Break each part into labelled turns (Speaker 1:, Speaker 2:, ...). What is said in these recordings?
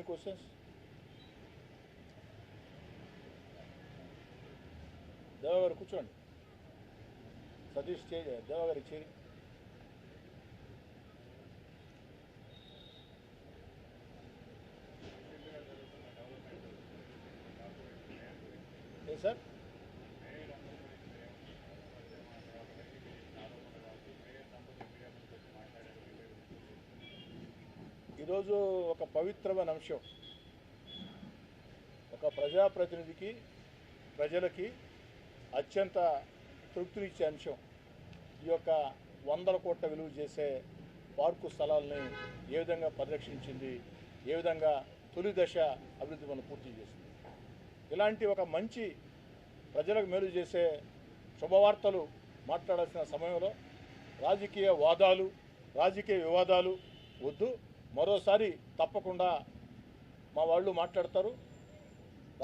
Speaker 1: ne cosas. Da var kuçan. Sadiş çey e, da var çey. Yes, sir. ఈరోజు ఒక పవిత్రమైన అంశం. ఒక ప్రజాప్రతినిధికి ప్రజలకి అత్యంత తృప్తినిచ్చే అంశం. ఈ యొక్క వందల కోట్ల విలువ చేసే పార్కు స్థలాలని ఏ విధంగా పరిరక్షించింది ఏ విధంగా తొలి దశ అభివృద్ధి మనం పూర్తి చేసింది. ఇలాంటి ఒక మంచి ప్రజలకు మేలు చేసే శుభవార్తలు మాట్లాడాల్సిన సమయంలో రాజకీయ వాదాలు రాజకీయ వివాదాలు వద్దు. మరోసారి తప్పకుండా మా వాళ్ళు మాట్లాడతారు.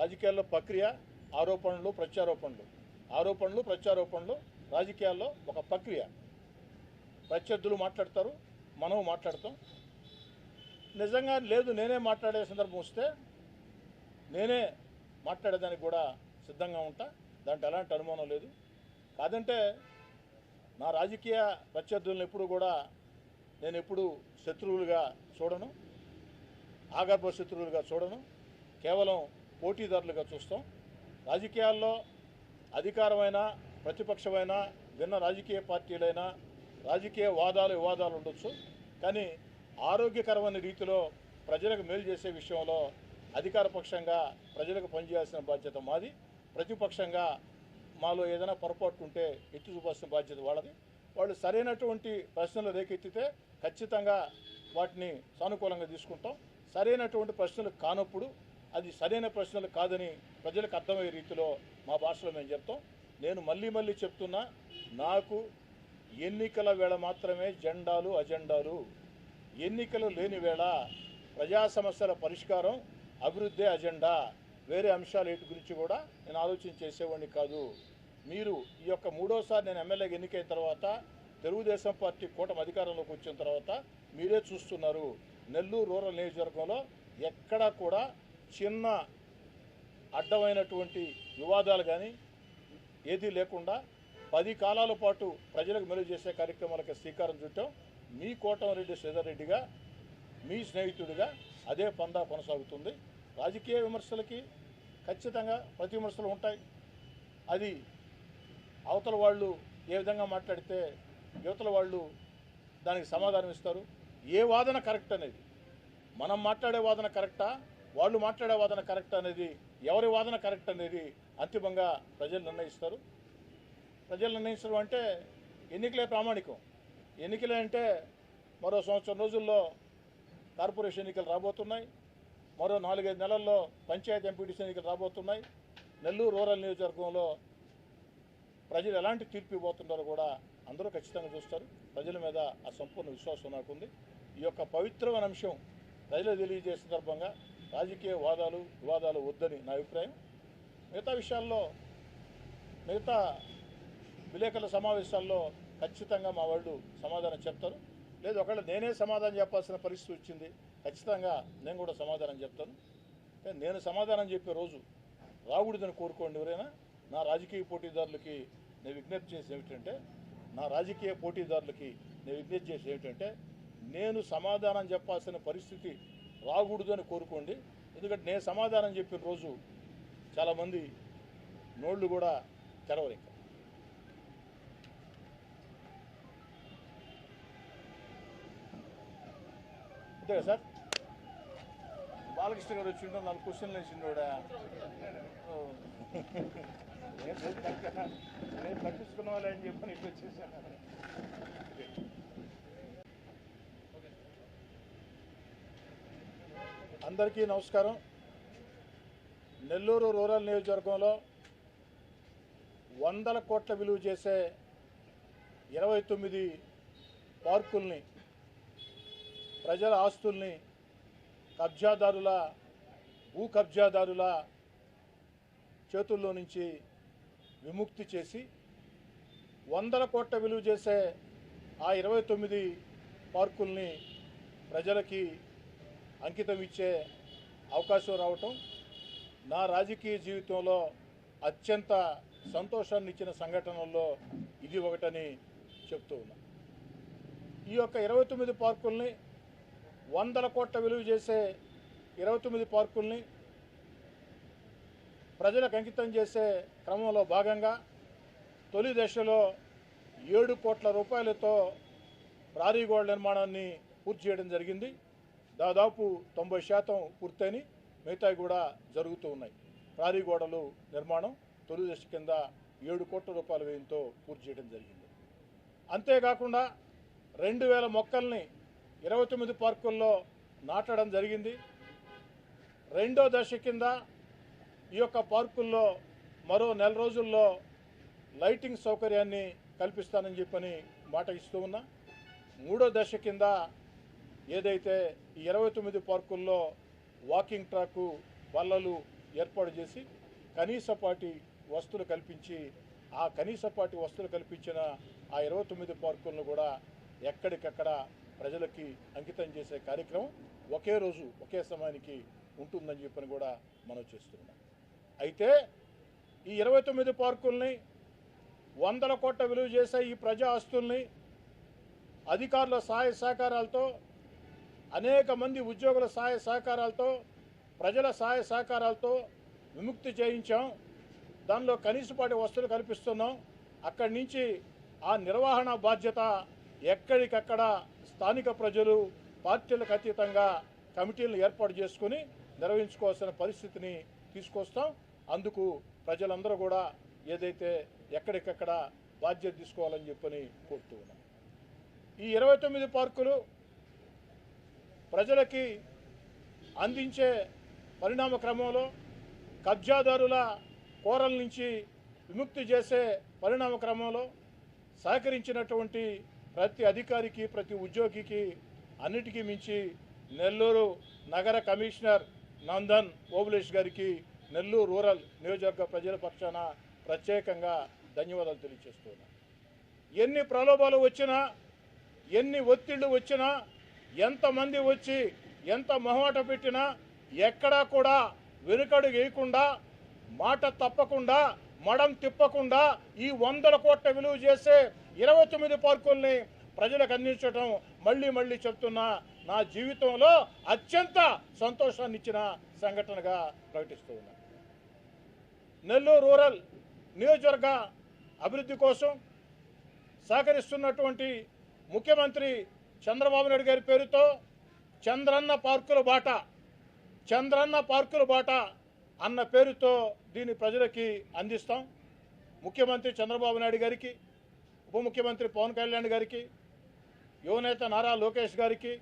Speaker 1: రాజకీయాల్లో ప్రక్రియ ఆరోపణలు ప్రత్యారోపణలు. ఆరోపణలు ప్రత్యారోపణలు రాజకీయాల్లో ఒక ప్రక్రియ. ప్రత్యర్థులు మాట్లాడతారు మనం మాట్లాడతాం. నిజంగా లేదు నేనే మాట్లాడే సందర్భం వస్తే నేనే మాట్లాడేదానికి కూడా సిద్ధంగా ఉంటా. దాంట్లో ఎలాంటి అనుమానం లేదు. కాదంటే నా రాజకీయ ప్రత్యర్థులను ఎప్పుడు కూడా నేను ఎప్పుడు శత్రువులుగా చూడను. ఆగర్భ శత్రువులుగా చూడను. కేవలం పోటీదారులుగా చూస్తాం. రాజకీయాల్లో అధికారమైన ప్రతిపక్షమైన భిన్న రాజకీయ పార్టీలైనా రాజకీయ వాదాలు వివాదాలు ఉండొచ్చు. కానీ ఆరోగ్యకరమైన రీతిలో ప్రజలకు మేలు చేసే విషయంలో అధికార పక్షంగా ప్రజలకు పనిచేయాల్సిన బాధ్యత మాది. ప్రతిపక్షంగా మాలో ఏదైనా పొరపాటు ఉంటే ఎత్తి చూపాల్సిన బాధ్యత వాళ్ళది. వాళ్ళు సరైనటువంటి ప్రశ్నలు రేకెత్తితే ఖచ్చితంగా వాటిని సానుకూలంగా తీసుకుంటాం. సరైనటువంటి ప్రశ్నలు కానప్పుడు అది సరైన ప్రశ్నలు కాదని ప్రజలకు అర్థమయ్యే రీతిలో మా భాషలో మేము చెప్తాం. నేను మళ్ళీ మళ్ళీ చెప్తున్నా నాకు ఎన్నికల వేళ మాత్రమే జెండాలు అజెండాలు. ఎన్నికలు లేని వేళ ప్రజా సమస్యల పరిష్కారం అభివృద్ధి అజెండా. వేరే అంశాలు వీటి గురించి కూడా నేను ఆలోచన చేసేవాడిని కాదు. మీరు ఈ యొక్క మూడోసారి నేను ఎమ్మెల్యేగా ఎన్నికైన తర్వాత తెలుగుదేశం పార్టీ కూటమి అధికారంలోకి వచ్చిన తర్వాత మీరే చూస్తున్నారు. నెల్లూరు రూరల్ నియోజకవర్గంలో ఎక్కడా కూడా చిన్న అడ్డమైనటువంటి వివాదాలు కానీ ఏదీ లేకుండా పది కాలాల పాటు ప్రజలకు మెరుగు చేసే కార్యక్రమాలకు శ్రీకారం చుట్టాం. మీ కోటమరెడ్డి శ్రీధర్రెడ్డిగా మీ స్నేహితుడిగా అదే పందా కొనసాగుతుంది. రాజకీయ విమర్శలకి ఖచ్చితంగా ప్రతి విమర్శలు ఉంటాయి. అది అవతల వాళ్ళు ఏ విధంగా మాట్లాడితే యువతల వాళ్ళు దానికి సమాధానం ఇస్తారు. ఏ వాదన కరెక్ట్ అనేది? మనం మాట్లాడే వాదన కరెక్టా? వాళ్ళు మాట్లాడే వాదన కరెక్ట్ అనేది ఎవరి వాదన కరెక్ట్ అనేది అంతిమంగా ప్రజలు నిర్ణయిస్తారు. ప్రజలు నిర్ణయించడం అంటే ఎన్నికలే ప్రామాణికం. ఎన్నికలే అంటే మరో సంవత్సరం రోజుల్లో కార్పొరేషన్ ఎన్నికలు రాబోతున్నాయి. మరో నాలుగైదు నెలల్లో పంచాయతీ ఎంపీటీసీ ఎన్నికలు రాబోతున్నాయి. నెల్లూరు రూరల్ నియోజకవర్గంలో ప్రజలు ఎలాంటి తీర్పు ఇవ్వబోతున్నారో కూడా అందరూ ఖచ్చితంగా చూస్తారు. ప్రజల మీద ఆ సంపూర్ణ విశ్వాసం నాకుంది. ఈ యొక్క పవిత్రమైన అంశం ప్రజలు తెలియజేసే సందర్భంగా రాజకీయ వాదాలు వివాదాలు వద్దని నా అభిప్రాయం. మిగతా విషయాల్లో మిగతా విలేకరుల సమావేశాల్లో ఖచ్చితంగా మా వాళ్ళు సమాధానం చెప్తారు. లేదు ఒకవేళ నేనే సమాధానం చెప్పాల్సిన పరిస్థితి వచ్చింది ఖచ్చితంగా నేను కూడా సమాధానం చెప్తాను. కానీ నేను సమాధానం చెప్పే రోజు రాకూడదని కోరుకోండి ఎవరైనా. నా రాజకీయ పోటీదారులకి నేను విజ్ఞప్తి చేసేది ఏమిటంటే నా రాజకీయ పోటీదారులకి నేను విజ్ఞప్తి చేసి ఏమిటంటే నేను సమాధానం చెప్పాల్సిన పరిస్థితి రాకూడదు అని కోరుకోండి. ఎందుకంటే నేను సమాధానం చెప్పిన రోజు చాలామంది నోళ్ళు కూడా తెరవరు ఇంకా అంతే సార్? బాలకృష్ణ గారు వచ్చిండో నాలుగు క్వశ్చన్లు వేసిండోడా నేను రేపు నేను తగ్గించుకున్న అని చెప్పని ఇటు వచ్చేసాను. అందరికీ నమస్కారం. నెల్లూరు రూరల్ నియోజకవర్గంలో వందల కోట్ల విలువ చేసే ఇరవై తొమ్మిది పార్కుల్ని ప్రజల ఆస్తుల్ని కబ్జాదారుల భూ కబ్జాదారుల చేతుల్లో నుంచి విముక్తి చేసి వందల కోట్ల విలువ చేసే ఆ ఇరవై తొమ్మిది పార్కుల్ని ప్రజలకి అంకితం ఇచ్చే అవకాశం రావటం నా రాజకీయ జీవితంలో అత్యంత సంతోషాన్ని ఇచ్చిన సంఘటనల్లో ఇది ఒకటని చెప్తూ ఉన్నా. ఈ యొక్క ఇరవై తొమ్మిది పార్కుల్ని వందల కోట్ల విలువ చేసే ఇరవై తొమ్మిది పార్కుల్ని ప్రజలకు అంకితం చేసే క్రమంలో భాగంగా తొలి దశలో ఏడు కోట్ల రూపాయలతో ప్రారీ గోడ నిర్మాణాన్ని పూర్తి చేయడం జరిగింది. దాదాపు తొంభై శాతం పూర్తయిని మిగతావి కూడా జరుగుతూ ఉన్నాయి. ప్రారీ గోడలు నిర్మాణం తొలి దశ కింద ఏడు కోట్ల రూపాయల వ్యయంతో పూర్తి చేయడం జరిగింది. అంతేకాకుండా రెండు వేల మొక్కల్ని ఇరవై తొమ్మిది పార్కుల్లో నాటడం జరిగింది. రెండో దశ కింద ఈ యొక్క పార్కుల్లో మరో నెల రోజుల్లో లైటింగ్ సౌకర్యాన్ని కల్పిస్తానని చెప్పని మాట ఇస్తూ ఉన్నా. మూడో దశ కింద ఏదైతే ఈ ఇరవై తొమ్మిది పార్కుల్లో వాకింగ్ ట్రాకు బల్లలు ఏర్పాటు చేసి కనీసపాటి వస్తువులు కల్పించి ఆ కనీసపాటి వస్తువులు కల్పించిన ఆ ఇరవై తొమ్మిది పార్కులను కూడా ఎక్కడికక్కడ ప్రజలకి అంకితం చేసే కార్యక్రమం ఒకే రోజు ఒకే సమయానికి ఉంటుందని చెప్పని కూడా మనం చేస్తున్నాం అయితే ఈ ఇరవై తొమ్మిది పార్కుల్ని వందల కోట్ల విలువ చేసే ఈ ప్రజా ఆస్తుల్ని అధికారుల సహాయ సహకారాలతో అనేక మంది ఉద్యోగుల సహాయ సహకారాలతో ప్రజల సహాయ సహకారాలతో విముక్తి చేయించాం. దానిలో కనీసపాటి వస్తువులు కల్పిస్తున్నాం. అక్కడి నుంచి ఆ నిర్వహణ బాధ్యత ఎక్కడికక్కడ స్థానిక ప్రజలు పార్టీలకు అతీతంగా కమిటీలను ఏర్పాటు చేసుకుని నిర్వహించుకోవాల్సిన పరిస్థితిని తీసుకొస్తాం. అందుకు ప్రజలందరూ కూడా ఏదైతే ఎక్కడికక్కడ బాధ్యత తీసుకోవాలని చెప్పని కోరుతూ ఉన్నాం. ఈ ఇరవై తొమ్మిది పార్కులు ప్రజలకి అందించే పరిణామ క్రమంలో కబ్జాదారుల కోరల నుంచి విముక్తి చేసే పరిణామ క్రమంలో సహకరించినటువంటి ప్రతి అధికారికి ప్రతి ఉద్యోగికి అన్నిటికీ మించి నెల్లూరు నగర కమిషనర్ నందన్ ఓబులేష్ గారికి నెల్లూరు రూరల్ నియోజకవర్గ ప్రజల పక్షాన ప్రత్యేకంగా ధన్యవాదాలు తెలియజేస్తున్నాను ఎన్ని ప్రలోభాలు వచ్చినా ఎన్ని ఒత్తిళ్ళు వచ్చినా ఎంతమంది వచ్చి ఎంత మొహమాట పెట్టినా ఎక్కడా కూడా వెనుకడు వేయకుండా మాట తప్పకుండా మడం తిప్పకుండా ఈ వందల కోట్ల విలువ చేసే ఇరవై తొమ్మిది పార్కుల్ని ప్రజలకు అందించడం మళ్ళీ మళ్ళీ చెప్తున్నా. నా జీవితంలో అత్యంత సంతోషాన్ని ఇచ్చిన సంఘటనగా ప్రకటిస్తూ నెల్లూరు రూరల్ నియోజకవర్గ అభివృద్ధి కోసం సహకరిస్తున్నటువంటి ముఖ్యమంత్రి చంద్రబాబు నాయుడు గారి పేరుతో చంద్రన్న పార్కుల బాట చంద్రన్న పార్కుల బాట అన్న పేరుతో దీన్ని ప్రజలకి అందిస్తాం. ముఖ్యమంత్రి చంద్రబాబు నాయుడు గారికి ఉప ముఖ్యమంత్రి పవన్ కళ్యాణ్ గారికి యువనేత నారా లోకేష్ గారికి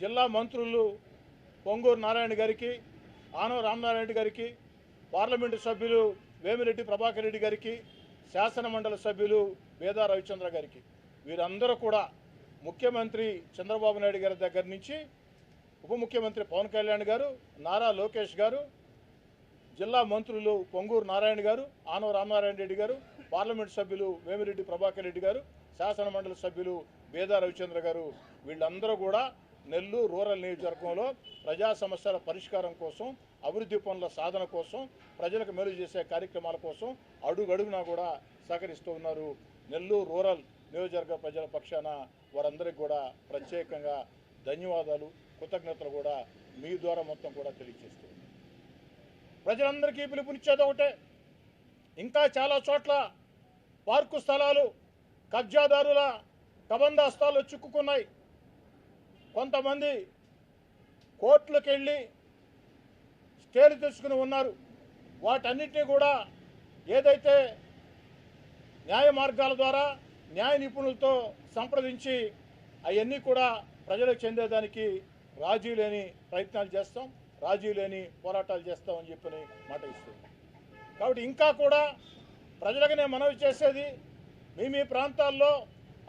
Speaker 1: జిల్లా మంత్రులు పొంగూరు నారాయణ గారికి ఆనవ రామనారాయణ గారికి పార్లమెంటు సభ్యులు వేమిరెడ్డి ప్రభాకర్ రెడ్డి గారికి శాసనమండలి సభ్యులు వేదా రవిచంద్ర గారికి. వీరందరూ కూడా ముఖ్యమంత్రి చంద్రబాబు నాయుడు గారి దగ్గర నుంచి ఉప ముఖ్యమంత్రి పవన్ కళ్యాణ్ గారు నారా లోకేష్ గారు జిల్లా మంత్రులు పొంగూరు నారాయణ గారు ఆనవ రామనారాయణ రెడ్డి గారు పార్లమెంట్ సభ్యులు వేమిరెడ్డి ప్రభాకర్ రెడ్డి గారు శాసనమండలి సభ్యులు వేదా రవిచంద్ర గారు. వీళ్ళందరూ కూడా నెల్లూరు రూరల్ నియోజకవర్గంలో ప్రజా సమస్యల పరిష్కారం కోసం అభివృద్ధి పనుల సాధన కోసం ప్రజలకు మేలు చేసే కార్యక్రమాల కోసం అడుగడుగునా కూడా సహకరిస్తూ ఉన్నారు నెల్లూరు రూరల్ నియోజకవర్గ ప్రజల పక్షాన వారందరికీ కూడా ప్రత్యేకంగా ధన్యవాదాలు కృతజ్ఞతలు కూడా మీ ద్వారా మొత్తం కూడా తెలియజేస్తూ ప్రజలందరికీ పిలుపునిచ్చేది ఒకటే. ఇంకా చాలా చోట్ల పార్కు స్థలాలు కబ్జాదారుల కబందాస్తాలు చిక్కుకున్నాయి. కొంతమంది కోర్టులకు వెళ్ళి స్టేలు తెచ్చుకుని ఉన్నారు. వాటన్నిటినీ కూడా ఏదైతే న్యాయ మార్గాల ద్వారా న్యాయ నిపుణులతో సంప్రదించి అవన్నీ కూడా ప్రజలకు చెందేదానికి రాజీ లేని ప్రయత్నాలు చేస్తాం రాజీ లేని పోరాటాలు చేస్తామని చెప్పని మాట ఇస్తుంది. కాబట్టి ఇంకా కూడా ప్రజలకు నేను మనవి చేసేది మీ మీ ప్రాంతాల్లో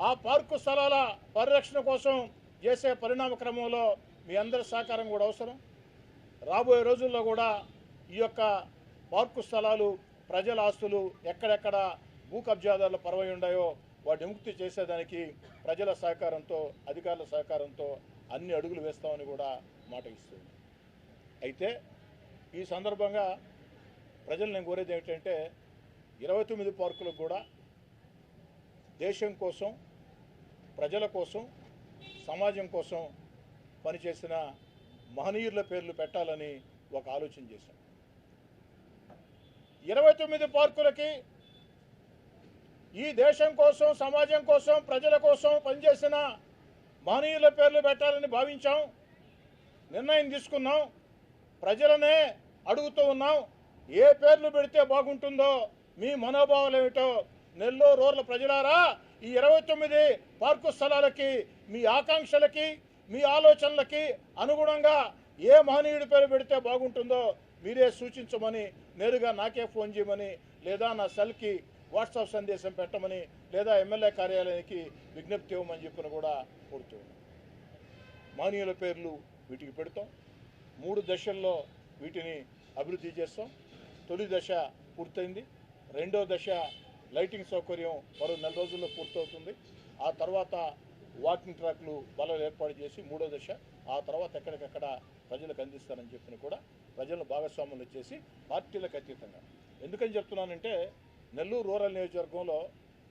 Speaker 1: ఆ పార్కు స్థలాల పరిరక్షణ కోసం చేసే పరిణామ క్రమంలో మీ అందరి సహకారం కూడా అవసరం. రాబోయే రోజుల్లో కూడా ఈ యొక్క పార్కు స్థలాలు ప్రజల ఆస్తులు ఎక్కడెక్కడ భూ కబ్జాదారులు పరవై ఉన్నాయో వాటి ముక్తి చేసేదానికి ప్రజల సహకారంతో అధికారుల సహకారంతో అన్ని అడుగులు వేస్తామని కూడా మాట ఇస్తుంది. అయితే ఈ సందర్భంగా ప్రజలు నేను కోరేది ఏమిటంటే ఇరవై తొమ్మిది పార్కులకు కూడా దేశం కోసం ప్రజల కోసం సమాజం కోసం పనిచేసిన మహనీయుల పేర్లు పెట్టాలని ఒక ఆలోచన చేశాం. ఇరవై తొమ్మిది పార్కులకి ఈ దేశం కోసం సమాజం కోసం ప్రజల కోసం పనిచేసిన మహనీయుల పేర్లు పెట్టాలని భావించాం. నిర్ణయం తీసుకున్నాం. ప్రజలనే అడుగుతూ ఉన్నాం ఏ పేర్లు పెడితే బాగుంటుందో మీ మనోభావాలు ఏమిటో నెల్లూరు రోర్ల ప్రజలారా ఈ ఇరవై తొమ్మిది పార్కు స్థలాలకి మీ ఆకాంక్షలకి మీ ఆలోచనలకి అనుగుణంగా ఏ మహనీయుడి పేరు పెడితే బాగుంటుందో మీరే సూచించమని నేరుగా నాకే ఫోన్ చేయమని లేదా నా సెల్కి వాట్సాప్ సందేశం పెట్టమని లేదా ఎమ్మెల్యే కార్యాలయానికి విజ్ఞప్తి ఇవ్వమని చెప్పిన కూడా కోరుతూ మహనీయుల పేర్లు వీటికి పెడతాం. మూడు దశల్లో వీటిని అభివృద్ధి చేస్తాం. తొలి దశ పూర్తయింది. రెండో దశ లైటింగ్ సౌకర్యం మరో నెల రోజుల్లో పూర్తవుతుంది. ఆ తర్వాత వాకింగ్ ట్రాక్లు బలం ఏర్పాటు చేసి మూడో దశ ఆ తర్వాత ఎక్కడికక్కడ ప్రజలకు అందిస్తానని చెప్పిన కూడా ప్రజలను భాగస్వాములు చేసి పార్టీలకు అతీతంగా. ఎందుకని చెప్తున్నానంటే నెల్లూరు రూరల్ నియోజకవర్గంలో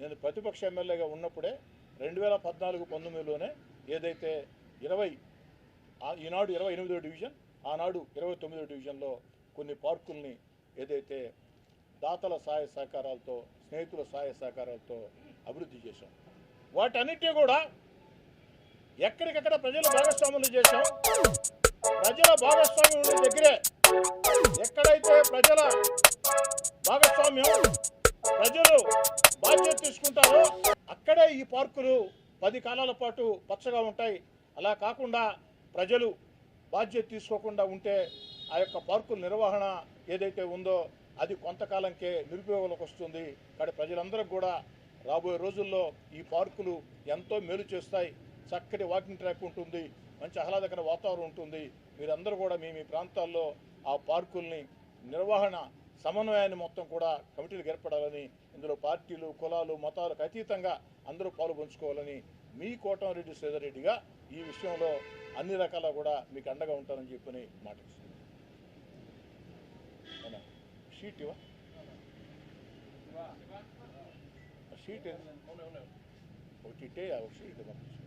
Speaker 1: నేను ప్రతిపక్ష ఎమ్మెల్యేగా ఉన్నప్పుడే రెండు వేల పద్నాలుగు పంతొమ్మిదిలోనే ఏదైతే ఇరవై ఈనాడు ఇరవై ఎనిమిదో డివిజన్ ఆనాడు ఇరవై తొమ్మిదో డివిజన్లో కొన్ని పార్కుల్ని ఏదైతే దాతల సహాయ సహకారాలతో స్నేహితుల సహాయ సహకారాలతో అభివృద్ధి చేశాం. వాటన్నిటినీ కూడా ఎక్కడికక్కడ ప్రజల భాగస్వాములు చేశాం. ప్రజల భాగస్వామ్యం దగ్గరే. ఎక్కడైతే ప్రజల భాగస్వామ్యం ప్రజలు బాధ్యత తీసుకుంటారో అక్కడే ఈ పార్కులు పది కాలాల పాటు పచ్చగా ఉంటాయి. అలా కాకుండా ప్రజలు బాధ్యత తీసుకోకుండా ఉంటే ఆ యొక్క పార్కుల నిర్వహణ ఏదైతే ఉందో అది కొంతకాలంకే నిరుపయోగంలోకి వస్తుంది. కానీ ప్రజలందరికీ కూడా రాబోయే రోజుల్లో ఈ పార్కులు ఎంతో మేలు చేస్తాయి. చక్కటి వాకింగ్ ట్రాక్ ఉంటుంది మంచి ఆహ్లాదకర వాతావరణం ఉంటుంది. మీరందరూ కూడా మీ మీ ప్రాంతాల్లో ఆ పార్కుల్ని నిర్వహణ సమన్వయాన్ని మొత్తం కూడా కమిటీలకు ఏర్పడాలని ఇందులో పార్టీలు కులాలు మతాలకు అతీతంగా అందరూ పాలు పంచుకోవాలని మీ కోటమిరెడ్డి శ్రీధర్రెడ్డిగా ఈ విషయంలో అన్ని రకాల కూడా మీకు అండగా ఉంటానని చెప్పని మాట? షీట్ ఇవా షీట్ ఒకటి ఒక షీట్ పంపించు